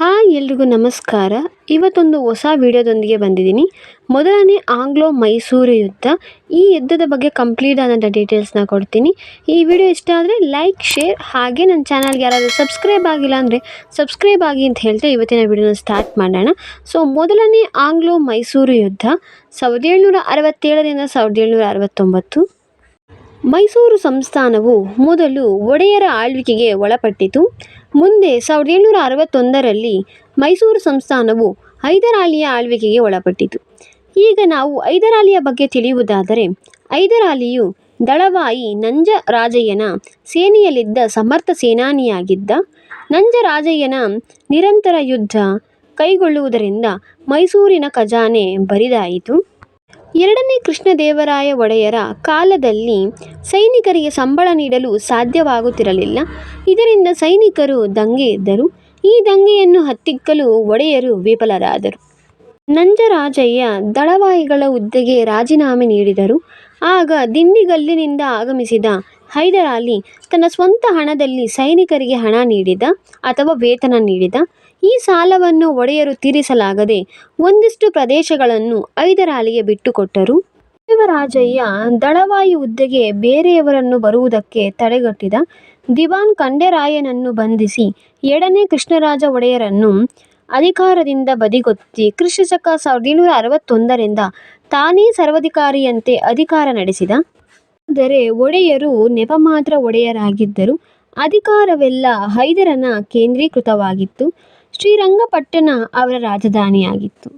Hi ಎಲ್ರಿಗೂ ನಮಸ್ಕಾರ. ಇವತ್ತೊಂದು ಹೊಸ ವಿಡಿಯೋದೊಂದಿಗೆ ಬಂದಿದ್ದೀನಿ. ಮೊದಲನೇ ಆಂಗ್ಲೋ ಮೈಸೂರು ಯುದ್ಧ. ಈ ಯುದ್ಧದ ಬಗ್ಗೆ ಕಂಪ್ಲೀಟ್ ಆದಂಥ ಡೀಟೇಲ್ಸ್ನ ಕೊಡ್ತೀನಿ. ಈ ವಿಡಿಯೋ ಇಷ್ಟ ಆದರೆ ಲೈಕ್ ಶೇರ್ ಹಾಗೆ ನನ್ನ ಚಾನಲ್ಗೆ ಯಾರಾದರೂ ಸಬ್ಸ್ಕ್ರೈಬ್ ಆಗಿಲ್ಲ ಅಂದರೆ ಸಬ್ಸ್ಕ್ರೈಬ್ ಆಗಿ ಅಂತ ಹೇಳ್ತಾ ಇವತ್ತಿನ ವಿಡಿಯೋನ ಸ್ಟಾರ್ಟ್ ಮಾಡೋಣ. ಸೊ ಮೊದಲನೇ ಆಂಗ್ಲೋ ಮೈಸೂರು ಯುದ್ಧ. ಸಾವಿರದ ಏಳ್ನೂರ ಅರವತ್ತೇಳರಿಂದ ಸಾವಿರದ ಏಳ್ನೂರ ಅರವತ್ತೊಂಬತ್ತು. ಮೈಸೂರು ಸಂಸ್ಥಾನವು ಮೊದಲು ಒಡೆಯರ ಆಳ್ವಿಕೆಗೆ ಒಳಪಟ್ಟಿತು. ಮುಂದೆ ಸಾವಿರದ ಏಳ್ನೂರ ಅರವತ್ತೊಂದರಲ್ಲಿ ಮೈಸೂರು ಸಂಸ್ಥಾನವು ಹೈದರಾಲಿಯ ಆಳ್ವಿಕೆಗೆ ಒಳಪಟ್ಟಿತು. ಈಗ ನಾವು ಹೈದರಾಲಿಯ ಬಗ್ಗೆ ತಿಳಿಯುವುದಾದರೆ ಹೈದರಾಲಿಯು ದಳವಾಯಿ ನಂಜರಾಜಯ್ಯನ ಸೇನೆಯಲ್ಲಿದ್ದ ಸಮರ್ಥ ಸೇನಾನಿಯಾಗಿದ್ದ. ನಂಜರಾಜಯ್ಯನ ನಿರಂತರ ಯುದ್ಧ ಕೈಗೊಳ್ಳುವುದರಿಂದ ಮೈಸೂರಿನ ಖಜಾನೆ ಬರಿದಾಯಿತು. ಎರಡನೇ ಕೃಷ್ಣದೇವರಾಯ ಒಡೆಯರ ಕಾಲದಲ್ಲಿ ಸೈನಿಕರಿಗೆ ಸಂಬಳ ನೀಡಲು ಸಾಧ್ಯವಾಗುತ್ತಿರಲಿಲ್ಲ. ಇದರಿಂದ ಸೈನಿಕರು ದಂಗೆ ಎದ್ದರು ಈ ದಂಗೆಯನ್ನು ಹತ್ತಿಕ್ಕಲು ಒಡೆಯರು ವಿಫಲರಾದರು. ನಂಜರಾಜಯ್ಯ ದಳವಾಯಿಗಳ ಹುದ್ದೆಗೆ ರಾಜೀನಾಮೆ ನೀಡಿದರು. ಆಗ ದಿಂಡಿಗಲ್ಲಿನಿಂದ ಆಗಮಿಸಿದ ಹೈದರಾಲಿ ತನ್ನ ಸ್ವಂತ ಹಣದಲ್ಲಿ ಸೈನಿಕರಿಗೆ ಹಣ ನೀಡಿದ ಅಥವಾ ವೇತನ ನೀಡಿದ. ಈ ಸಾಲವನ್ನು ಒಡೆಯರು ತೀರಿಸಲಾಗದೆ ಒಂದಿಷ್ಟು ಪ್ರದೇಶಗಳನ್ನು ಹೈದರಾಲಿಗೆ ಬಿಟ್ಟುಕೊಟ್ಟರು. ದೇವರಾಜಯ್ಯ ದಳವಾಯಿ ಹುದ್ದೆಗೆ ಬೇರೆಯವರನ್ನು ಬರುವುದಕ್ಕೆ ತಡೆಗಟ್ಟಿದ ದಿವಾನ್ ಖಂಡೆರಾಯನನ್ನು ಬಂಧಿಸಿ ಎರಡನೇ ಕೃಷ್ಣರಾಜ ಒಡೆಯರನ್ನು ಅಧಿಕಾರದಿಂದ ಬದಿಗೊತ್ತಿ ಕ್ರಿಸ್ತಶಕ ಸಾವಿರದ ಏಳುನೂರ ಅರವತ್ತೊಂದರಿಂದ ತಾನೇ ಸರ್ವಾಧಿಕಾರಿಯಂತೆ ಅಧಿಕಾರ ನಡೆಸಿದ. ಆದರೆ ಒಡೆಯರು ನೆಪ ಮಾತ್ರ ಒಡೆಯರಾಗಿದ್ದರು. ಅಧಿಕಾರವೆಲ್ಲ ಹೈದರನ ಕೇಂದ್ರೀಕೃತವಾಗಿತ್ತು. ಶ್ರೀರಂಗಪಟ್ಟಣ ಅವರ ರಾಜಧಾನಿಯಾಗಿತ್ತು.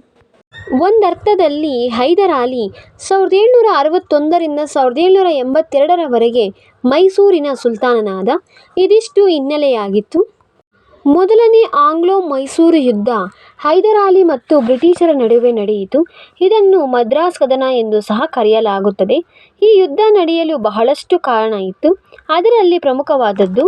ಒಂದರ್ಥದಲ್ಲಿ ಹೈದರಾಲಿ ಸಾವಿರದ ಏಳ್ನೂರ ಅರವತ್ತೊಂದರಿಂದ ಸಾವಿರದ ಏಳ್ನೂರ ಎಂಬತ್ತೆರಡರವರೆಗೆ ಮೈಸೂರಿನ ಸುಲ್ತಾನನಾದ. ಇದಿಷ್ಟು ಹಿನ್ನೆಲೆಯಾಗಿತ್ತು. ಮೊದಲನೇ ಆಂಗ್ಲೋ ಮೈಸೂರು ಯುದ್ಧ ಹೈದರಾಲಿ ಮತ್ತು ಬ್ರಿಟಿಷರ ನಡುವೆ ನಡೆಯಿತು. ಇದನ್ನು ಮದ್ರಾಸ್ ಕದನ ಎಂದು ಸಹ ಕರೆಯಲಾಗುತ್ತದೆ. ಈ ಯುದ್ಧ ನಡೆಯಲು ಬಹಳಷ್ಟು ಕಾರಣ ಇತ್ತು. ಅದರಲ್ಲಿ ಪ್ರಮುಖವಾದದ್ದು,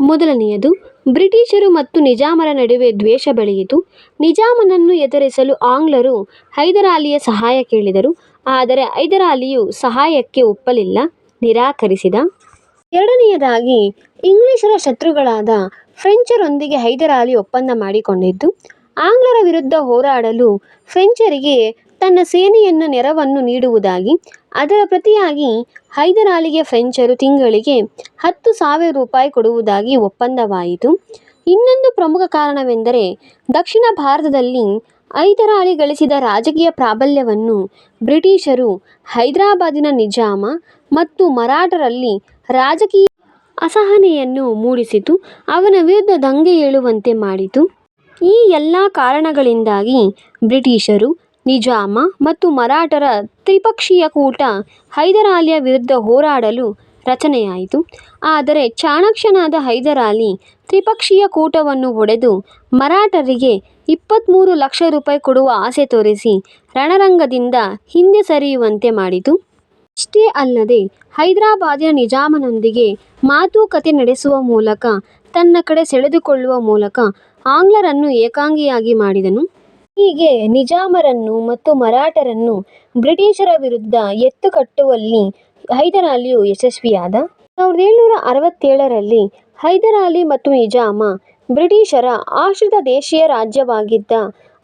ಮೊದಲನೆಯದು ಬ್ರಿಟಿಷರು ಮತ್ತು ನಿಜಾಮರ ನಡುವೆ ದ್ವೇಷ ಬೆಳೆಯಿತು. ನಿಜಾಮನನ್ನು ಎದುರಿಸಲು ಆಂಗ್ಲರು ಹೈದರಾಲಿಯ ಸಹಾಯ ಕೇಳಿದರು. ಆದರೆ ಹೈದರಾಲಿಯು ಸಹಾಯಕ್ಕೆ ಒಪ್ಪಲಿಲ್ಲ, ನಿರಾಕರಿಸಿದ. ಎರಡನೆಯದಾಗಿ, ಇಂಗ್ಲಿಷರ ಶತ್ರುಗಳಾದ ಫ್ರೆಂಚರೊಂದಿಗೆ ಹೈದರಾಲಿ ಒಪ್ಪಂದ ಮಾಡಿಕೊಂಡಿದ್ದು ಆಂಗ್ಲರ ವಿರುದ್ಧ ಹೋರಾಡಲು ಫ್ರೆಂಚರಿಗೆ ತನ್ನ ಸೇನೆಯನ್ನು ನೆರವನ್ನು ನೀಡುವುದಾಗಿ, ಅದರ ಪ್ರತಿಯಾಗಿ ಹೈದರಾಲಿಗೆ ಫ್ರೆಂಚರು ತಿಂಗಳಿಗೆ ಹತ್ತು ಸಾವಿರ ರೂಪಾಯಿ ಕೊಡುವುದಾಗಿ ಒಪ್ಪಂದವಾಯಿತು. ಇನ್ನೊಂದು ಪ್ರಮುಖ ಕಾರಣವೆಂದರೆ, ದಕ್ಷಿಣ ಭಾರತದಲ್ಲಿ ಹೈದರಾಲಿ ಗಳಿಸಿದ ರಾಜಕೀಯ ಪ್ರಾಬಲ್ಯವನ್ನು ಬ್ರಿಟಿಷರು ಹೈದರಾಬಾದಿನ ನಿಜಾಮ ಮತ್ತು ಮರಾಠರಲ್ಲಿ ರಾಜಕೀಯ ಅಸಹನೆಯನ್ನು ಮೂಡಿಸಿತು. ಅವನ ವಿರುದ್ಧ ದಂಗೆ ಏಳುವಂತೆ ಮಾಡಿತು. ಈ ಎಲ್ಲ ಕಾರಣಗಳಿಂದಾಗಿ ಬ್ರಿಟಿಷರು, ನಿಜಾಮ ಮತ್ತು ಮರಾಠರ ತ್ರಿಪಕ್ಷೀಯ ಕೂಟ ಹೈದರಾಲಿಯ ವಿರುದ್ಧ ಹೋರಾಡಲು ರಚನೆಯಾಯಿತು. ಆದರೆ ಚಾಣಾಕ್ಷನಾದ ಹೈದರಾಲಿ ತ್ರಿಪಕ್ಷೀಯ ಕೂಟವನ್ನು ಒಡೆದು ಮರಾಠರಿಗೆ ಇಪ್ಪತ್ತ್ಮೂರು ಲಕ್ಷ ರೂಪಾಯಿ ಕೊಡುವ ಆಸೆ ತೋರಿಸಿ ರಣರಂಗದಿಂದ ಹಿಂದೆ ಸರಿಯುವಂತೆ ಮಾಡಿತು. ಇಷ್ಟೇ ಅಲ್ಲದೆ ಹೈದರಾಬಾದಿನ ನಿಜಾಮನೊಂದಿಗೆ ಮಾತುಕತೆ ನಡೆಸುವ ಮೂಲಕ ತನ್ನ ಕಡೆ ಸೆಳೆದುಕೊಳ್ಳುವ ಮೂಲಕ ಆಂಗ್ಲರನ್ನು ಏಕಾಂಗಿಯಾಗಿ ಮಾಡಿದನು. ಹೀಗೆ ನಿಜಾಮರನ್ನು ಮತ್ತು ಮರಾಠರನ್ನು ಬ್ರಿಟಿಷರ ವಿರುದ್ಧ ಎತ್ತು ಕಟ್ಟುವಲ್ಲಿ ಹೈದರಾಲಿಯು ಯಶಸ್ವಿಯಾದ. ಸಾವಿರದ ಏಳ್ನೂರ ಅರವತ್ತೇಳರಲ್ಲಿ ಹೈದರಾಲಿ ಮತ್ತು ನಿಜಾಮ ಬ್ರಿಟಿಷರ ಆಶ್ರಿತ ದೇಶೀಯ ರಾಜ್ಯವಾಗಿದ್ದ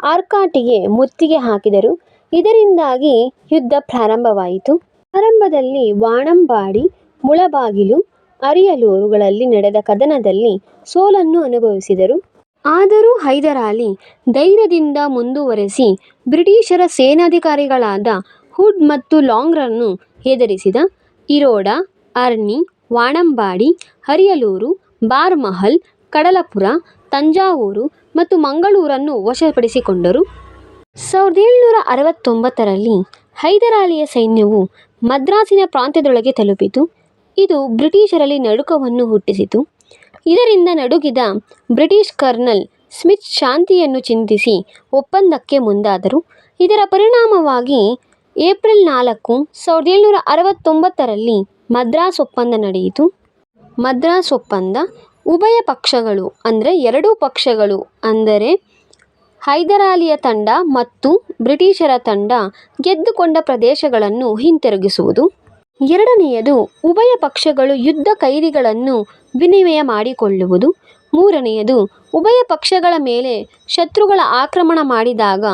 ಆರ್ಕಾಟಿಗೆ ಮುತ್ತಿಗೆ ಹಾಕಿದರು. ಇದರಿಂದಾಗಿ ಯುದ್ಧ ಪ್ರಾರಂಭವಾಯಿತು. ಆರಂಭದಲ್ಲಿ ವಾಣಂಬಾಡಿ, ಮುಳಬಾಗಿಲು, ಅರಿಯಲೂರುಗಳಲ್ಲಿ ನಡೆದ ಕದನದಲ್ಲಿ ಸೋಲನ್ನು ಅನುಭವಿಸಿದರು. ಆದರೂ ಹೈದರಾಲಿ ಧೈರ್ಯದಿಂದ ಮುಂದುವರೆಸಿ ಬ್ರಿಟಿಷರ ಸೇನಾಧಿಕಾರಿಗಳಾದ ಹುಡ್ ಮತ್ತು ಲಾಂಗ್ರನ್ನು ಹೆದರಿಸಿದ. ಇರೋಡ ಅರ್ನಿ ವಾಣಂಬಾಡಿ ಹರಿಯಲೂರು, ಬಾರ್ಮಹಲ್ ಕಡಲಪುರ ತಂಜಾವೂರು ಮತ್ತು ಮಂಗಳೂರನ್ನು ವಶಪಡಿಸಿಕೊಂಡರು ಸಾವಿರದ ಏಳುನೂರ ಅರವತ್ತೊಂಬತ್ತರಲ್ಲಿ ಹೈದರಾಲಿಯ ಸೈನ್ಯವು ಮದ್ರಾಸಿನ ಪ್ರಾಂತ್ಯದೊಳಗೆ ತಲುಪಿತು ಇದು ಬ್ರಿಟಿಷರಲ್ಲಿ ನಡುಕವನ್ನು ಹುಟ್ಟಿಸಿತು ಇದರಿಂದ ನಡುಗಿದ ಬ್ರಿಟಿಷ್ ಕರ್ನಲ್ ಸ್ಮಿತ್ ಶಾಂತಿಯನ್ನು ಚಿಂತಿಸಿ ಒಪ್ಪಂದಕ್ಕೆ ಮುಂದಾದರು. ಇದರ ಪರಿಣಾಮವಾಗಿ ಏಪ್ರಿಲ್ ನಾಲ್ಕು ಸಾವಿರದ ಏಳ್ನೂರ ಅರವತ್ತೊಂಬತ್ತರಲ್ಲಿ ಮದ್ರಾಸ್ ಒಪ್ಪಂದ ನಡೆಯಿತು. ಮದ್ರಾಸ್ ಒಪ್ಪಂದ ಉಭಯ ಪಕ್ಷಗಳು, ಅಂದರೆ ಎರಡೂ ಪಕ್ಷಗಳು, ಅಂದರೆ ಹೈದರಾಲಿಯ ತಂಡ ಮತ್ತು ಬ್ರಿಟಿಷರ ತಂಡ ಗೆದ್ದುಕೊಂಡ ಪ್ರದೇಶಗಳನ್ನು ಹಿಂತಿರುಗಿಸುವುದು. ಎರಡನೆಯದು, ಉಭಯ ಪಕ್ಷಗಳು ಯುದ್ಧ ಕೈದಿಗಳನ್ನು ವಿನಿಮಯ ಮಾಡಿಕೊಳ್ಳುವುದು. ಮೂರನೆಯದು, ಉಭಯ ಪಕ್ಷಗಳ ಮೇಲೆ ಶತ್ರುಗಳ ಆಕ್ರಮಣ ಮಾಡಿದಾಗ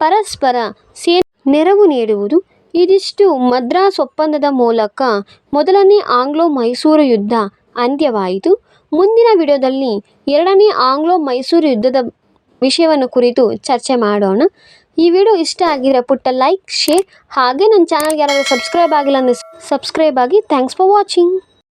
ಪರಸ್ಪರ ಸೇ ನೆರವು ನೀಡುವುದು. ಇದಿಷ್ಟು ಮದ್ರಾಸ್ ಒಪ್ಪಂದದ ಮೂಲಕ ಮೊದಲನೇ ಆಂಗ್ಲೋ ಮೈಸೂರು ಯುದ್ಧ ಅಂತ್ಯವಾಯಿತು. ಮುಂದಿನ ವಿಡಿಯೋದಲ್ಲಿ ಎರಡನೇ ಆಂಗ್ಲೋ ಮೈಸೂರು ಯುದ್ಧದ ವಿಷಯವನ್ನು ಕುರಿತು ಚರ್ಚೆ ಮಾಡೋಣ. ಈ ವಿಡಿಯೋ ಇಷ್ಟ ಆಗಿದ್ರೆ ಪುಟ್ಟ ಲೈಕ್, ಶೇರ್, ಹಾಗೆ ನನ್ನ ಚಾನಲ್ಗೆ ಯಾರಾದರೂ ಸಬ್ಸ್ಕ್ರೈಬ್ ಆಗಿಲ್ಲ ಅಂದರೆ ಸಬ್ಸ್ಕ್ರೈಬ್ ಆಗಿ. Thanks for watching